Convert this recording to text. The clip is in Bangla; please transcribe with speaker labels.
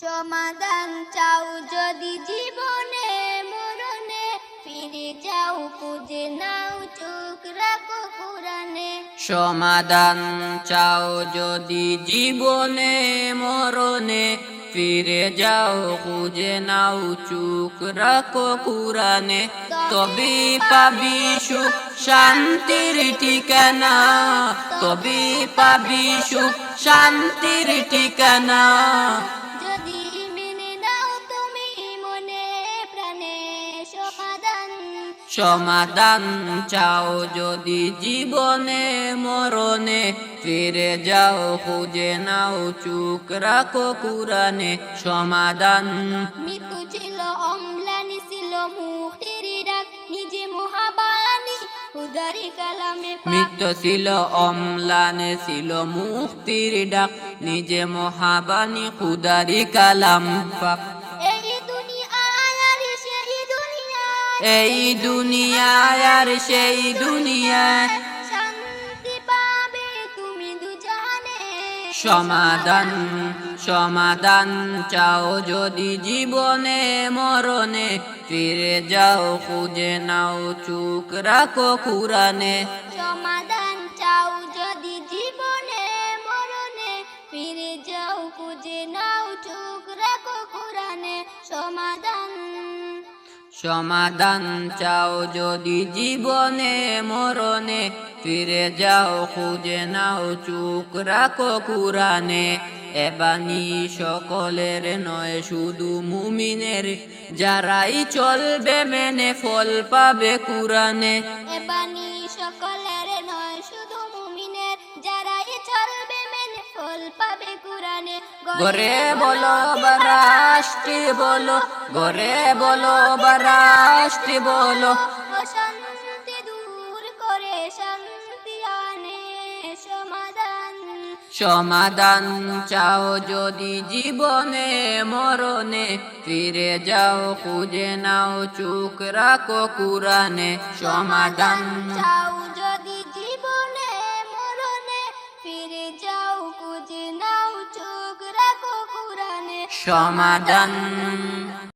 Speaker 1: সমাধান চাও যদি জীবনে, মরণে। ফিরে যাও, খুঁজে নাও, চোখ রাখো কোরআনে।
Speaker 2: সমাধান চাও যদি জীবনে, মরণে। ফিরে যাও, খুঁজে নাও চুক রাখো কুরানে তবে পাবি সুখ, শান্তির ঠিকানা। তবে পাবি সুখ, শান্তির ঠিকানা।
Speaker 1: সমাধান
Speaker 2: চাও যদি জীবনে মরণে ফিরে যাও খুঁজে নাও চুক রাখো কুরানে সমাধান
Speaker 1: মৃত্যু ছিল অম্লানি ছিল মুখের ডাক নিজে মহাবাণী।
Speaker 2: মৃত্যু ছিল অম্লানে ছিল মুক্তির ডাক নিজে মহাবাণী খুদারি কালাম পাক
Speaker 1: এই দুনিয়ায় আর সেই দুনিয়ায় শান্তি পাবে তুমি দুজানে।
Speaker 2: সমাধান সমাধান চাও যদি জীবনে মরণে ফিরে যাও খুঁজে নাও চুক রাখো কুরানে
Speaker 1: সমাধান চাও যদি জীবনে মরণে ফিরে যাও খুঁজে নাও চোখ রাখো কোরআনে সমাধান
Speaker 2: সমাধান চাও যদি জীবনে, মরণে, ফিরে যাও, খুঁজে নাও চুক রাখো কুরানে এবানি সকলের নয়, শুধু মুমিনের। যারাই চলবে, মেনে ফল পাবে কুরানে
Speaker 1: এবানি
Speaker 2: গরে বলো বারাষ্টি বলো গরে বলো বারাষ্টি বলো।
Speaker 1: অশান্তি দূর করে শান্তি আনে সমাধান।
Speaker 2: সমাধান চাও যদি জীবনে মরণে ফিরে যাও খুঁজে নাও চুক রাখো কুরানে সমাধান
Speaker 1: চাও
Speaker 2: সমাধান